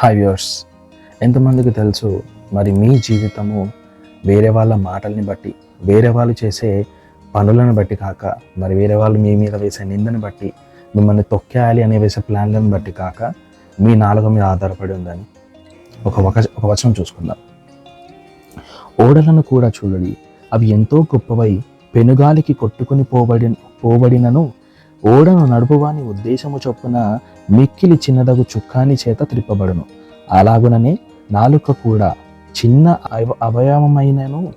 Hi viewers ఎంతమందికి తెలుసు మరి మీ జీవితము వేరే వాళ్ళ మాటల్ని బట్టి వేరే వాళ్ళు చేసే పనులను బట్టి కాక మరి వేరే వాళ్ళు మీ మీద వేసే నిందని బట్టి మిమ్మల్ని తొక్కేయాలి అనే వేసే ప్లాన్లను బట్టి కాక మీ నాలుగు మీద ఆధారపడి ఉందని ఒక ఒక ఒక వచనం చూసుకుందాం. ఓడలను కూడా చూడడి అవి ఎంతో గొప్పవై పెనుగాలికి కొట్టుకుని పోబడి పోబడినను ఓడను నడుపువాని ఉద్దేశము చొప్పున మిక్కిలి చిన్నదగు చుక్కాని చేత త్రిప్పబడును. అలాగుననే నాలుక కూడా చిన్న అవ అవయవమైనను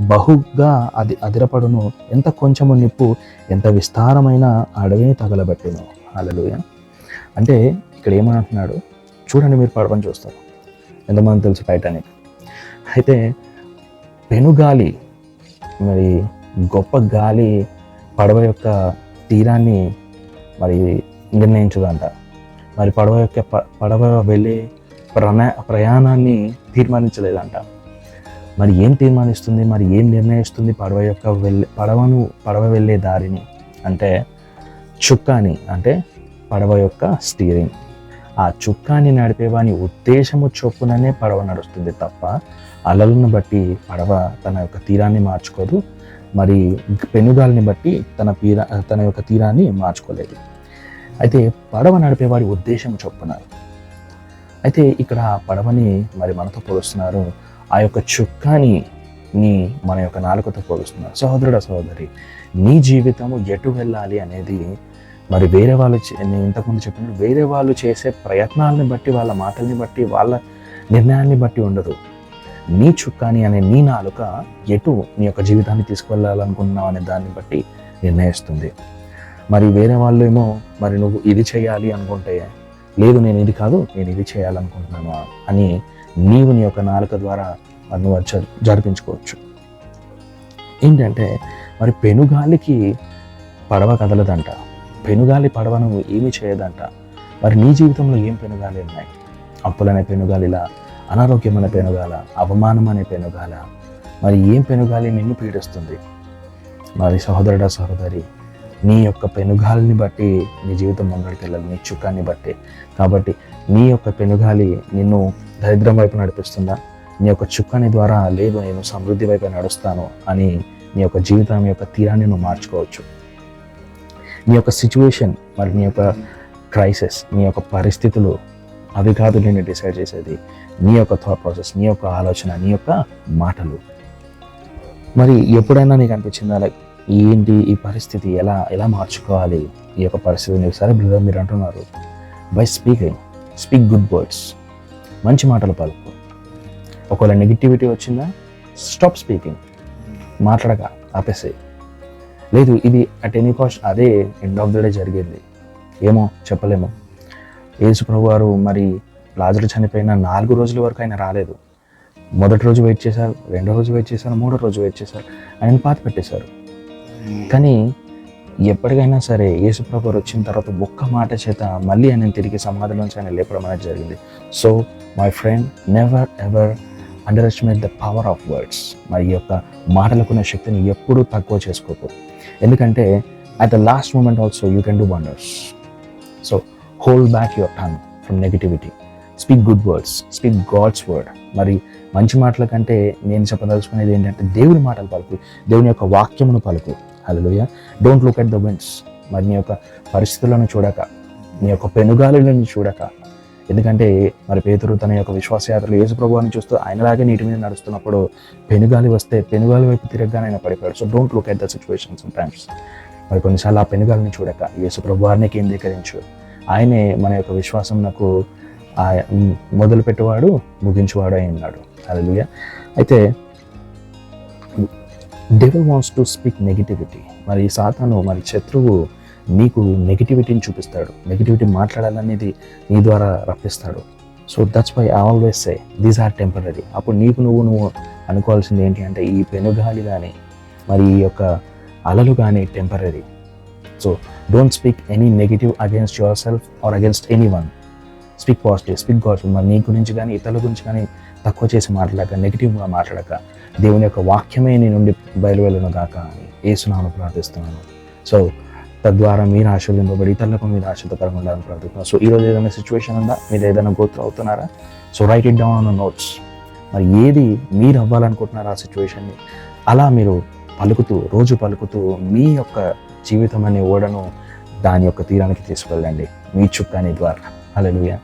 బహుగా అది అదిరపడును. ఎంత కొంచెము నిప్పు ఎంత విస్తారమైన అడవిని తగలబెట్టును. అలలుయ అంటే ఇక్కడ ఏమంటున్నాడు చూడండి మీరు పడవని చూస్తారు. ఎంతమంది తెలుసు టైటానిక్. అయితే పెనుగాలి మరి గొప్ప గాలి పడవ యొక్క తీరాన్ని మరి నిర్ణయించదంట. మరి పడవ యొక్క ప- పడవ వెళ్ళే ప్రణ ప్రయాణాన్ని తీర్మానించలేదంట. మరి ఏం తీర్మానిస్తుంది? మరి ఏం నిర్ణయిస్తుంది పడవ యొక్క వెళ్ళే పడవను పడవ వెళ్ళే దారిని? అంటే చుక్కాని అంటే పడవ యొక్క స్టీరింగ్ ఆ చుక్కాని నడిపేవాని ఉద్దేశము చొప్పుననే పడవ నడుస్తుంది తప్ప అలలను బట్టి పడవ తన యొక్క తీరాన్ని మార్చుకోదు. మరి పెనుగాల్ని బట్టి తన పీర తన యొక్క తీరాన్ని మార్చుకోలేదు. అయితే పడవ నడిపేవాడి ఉద్దేశం చొప్పున. అయితే ఇక్కడ ఆ పడవని మరి మనతో పోలుస్తున్నారు. ఆ యొక్క చుక్కాని నీ మన యొక్క నాలుకతో పోలుస్తున్నారు. సహోదరుడ సహోదరి నీ జీవితము ఎటు వెళ్ళాలి అనేది మరి వేరే వాళ్ళు నేను ఇంతకుముందు చెప్పినట్టు వేరే వాళ్ళు చేసే ప్రయత్నాలను బట్టి వాళ్ళ మాటల్ని బట్టి వాళ్ళ నిర్ణయాన్ని బట్టి ఉండదు. నీ చుక్కాని అనే నీ నాలుక ఎటు నీ యొక్క జీవితాన్ని తీసుకువెళ్ళాలనుకుంటున్నావు అనే దాన్ని బట్టి నిర్ణయిస్తుంది. మరి వేరే వాళ్ళు ఏమో మరి నువ్వు ఇది చేయాలి అనుకుంటే లేదు నేను ఇది కాదు నేను ఇది చేయాలనుకుంటున్నాను అని నీవు నీ యొక్క నాలుక ద్వారా నువ్వు జరిపించుకోవచ్చు. ఏంటంటే మరి పెనుగాలికి పడవ కదలదంట. పెనుగాలి పడవ నువ్వు ఏమి చేయదంట. మరి నీ జీవితంలో ఏం పెనుగాలి ఉన్నాయి? అప్పులనే పెనుగాలిలా అనారోగ్యం అనే పెనుగాల అవమానం అనే పెనుగాల మరి ఏం పెనుగాలి నిన్ను పీడిస్తుంది? మరి సహోదరుడా సహోదరి నీ యొక్క పెనుగాలిని బట్టి నీ జీవితం ముందడికి వెళ్ళాలి నీ చుక్కాన్ని బట్టి. కాబట్టి నీ యొక్క పెనుగాలి నిన్ను దరిద్రం వైపు నడిపిస్తుందా? నీ యొక్క చుక్కాని ద్వారా లేదు నేను సమృద్ధి వైపు నడుస్తాను అని నీ యొక్క జీవితం యొక్క తీరాన్ని నువ్వు మార్చుకోవచ్చు. నీ యొక్క సిచ్యువేషన్ మరి నీ యొక్క క్రైసిస్ నీ యొక్క పరిస్థితులు అవి కాదు నేను డిసైడ్ చేసేది. నీ యొక్క థాట్ ప్రాసెస్ నీ యొక్క ఆలోచన నీ యొక్క మాటలు. మరి ఎప్పుడైనా నీకు అనిపించిందా? లైక్ ఏంటి ఈ పరిస్థితి? ఎలా ఎలా మార్చుకోవాలి ఈ యొక్క పరిస్థితిని? సరే బ్రదర్ మీరు అంటున్నారు. By speaking speak good words మంచి మాటలు పలుకు. ఒకవేళ నెగిటివిటీ వచ్చిందా? స్టాప్ స్పీకింగ్ మాట్లాడక ఆపేసే లేదు ఇది అట్ ఎనీ కాస్ట్ అదే ఎండ్ ఆఫ్ ద డే జరిగింది. ఏమో చెప్పలేము. యేసు వారు మరి లాజరు చనిపోయిన నాలుగు రోజుల వరకు ఆయన రాలేదు. మొదటి రోజు వెయిట్ చేశారు రెండో రోజు వెయిట్ చేశారు మూడో రోజు వెయిట్ చేశారు. ఆయన పాత పెట్టేశారు. కానీ ఎప్పటికైనా సరే యేసుప్రభు గారు వచ్చిన తర్వాత ఒక్క మాట చేత మళ్ళీ ఆయన తిరిగి సమాధిలో నుంచి ఆయన లేపడం అనేది జరిగింది. So my friend never ever underestimate the power of words మరి ఈ యొక్క మాటలకున్న శక్తిని ఎప్పుడూ తక్కువ చేసుకోకూడదు ఎందుకంటే at the last moment also you can do wonders so hold back your tongue from negativity speak good words speak God's word మరి మంచి మాటల కంటే నేను చెప్పదలుచుకునేది ఏంటంటే దేవుని మాటలు పలుకు దేవుని యొక్క వాక్యమును పలుకు. హలోయ don't look at the winds మరి నీ యొక్క పరిస్థితులను చూడక నీ యొక్క పెనుగాలులను చూడక. ఎందుకంటే మరి పేతురు తన యొక్క విశ్వాసయాత్రలు యేసు ప్రభువాన్ని చూస్తూ ఆయనలాగే నీటి మీద నడుస్తున్నప్పుడు పెనుగాలి వస్తే పెనుగాలి వైపు తిరగగానే ఆయన పడిపోయాడు. So don't look at the situation sometimes మరి కొన్నిసార్లు ఆ పెనుగాలిని చూడక యేసు ప్రభువారిని కేంద్రీకరించు. ఆయనే మన యొక్క విశ్వాసం నాకు మొదలు పెట్టేవాడు ముగించేవాడు అయి ఉన్నాడు. అలా అయితే devil wants to speak negativity మరి సాతాను మరి శత్రువు నీకు నెగిటివిటీని చూపిస్తాడు. నెగిటివిటీ మాట్లాడాలనేది నీ ద్వారా రప్పిస్తాడు. So that's why I always say these are temporary అప్పుడు నీకు నువ్వు నువ్వు అనుకోవాల్సింది ఏంటి అంటే ఈ పెనుగాలి కానీ మరి ఈ యొక్క అలలు కానీ temporary so don't speak any negative against yourself or against anyone speak positive speak positive మరి నీ గురించి కానీ ఇతరుల గురించి కానీ తక్కువ చేసి మాట్లాడక నెగిటివ్గా మాట్లాడక. దేవుని యొక్క వాక్యమే నీ నుండి బయలువెళ్ళను కాక అని ఏసునామను ప్రార్థిస్తున్నాను. సో తద్వారా మీరు ఆశీర్వింపబడి ఇతరులకు మీరు ఆశీర్వకరంగా ఉండాలని ప్రార్థిస్తున్నాను. సో ఈరోజు ఏదైనా సిచ్యువేషన్ ఉందా? మీరు ఏదైనా గోత్ర అవుతున్నారా? So write it down on notes మరి ఏది మీరు అవ్వాలనుకుంటున్నారు ఆ సిచ్యువేషన్ని అలా మీరు పలుకుతూ రోజు పలుకుతూ మీ యొక్క జీవితం అనే ఓడను దాని యొక్క తీరానికి తీసుకెళ్ళండి మీ చుక్కాని ద్వారా. అలలుయా